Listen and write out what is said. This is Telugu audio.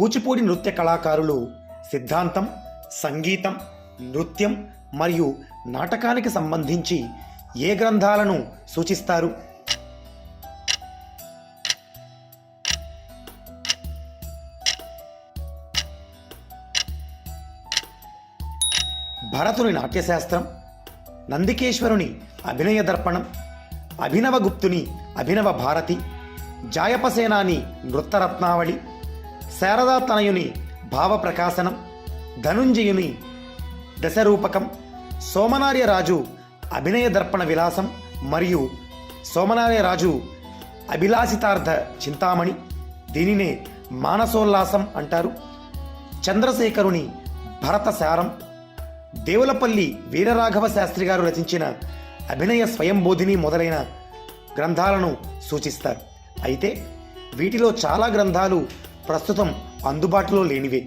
కూచిపూడి నృత్య కళాకారులు సిద్ధాంతం సంగీతం నృత్యం మరియు నాటకానికి సంబంధించి ఏ గ్రంథాలను సూచిస్తారు? భరతుని నాట్యశాస్త్రం నందికేశ్వరుని అభినయ దర్పణం అభినవగుప్తుని అభినవ భారతి జాయపసేనాని నృత్తరత్నావళి శారదా తనయుని భావప్రకాశనం ధనుంజయుని దశరూపకం సోమనార్యరాజు అభినయ దర్పణ విలాసం మరియు సోమనార్యరాజు అభిలాషితార్థ చింతామణి దీనినే మానసోల్లాసం అంటారు. చంద్రశేఖరుని భరత సారం దేవులపల్లి వీరరాఘవ శాస్త్రి గారు రచించిన అభినయ స్వయంబోధిని మొదలైన గ్రంథాలను సూచిస్తారు. అయితే వీటిలో చాలా గ్రంథాలు ప్రస్తుతం అందుబాటులో లేనివే.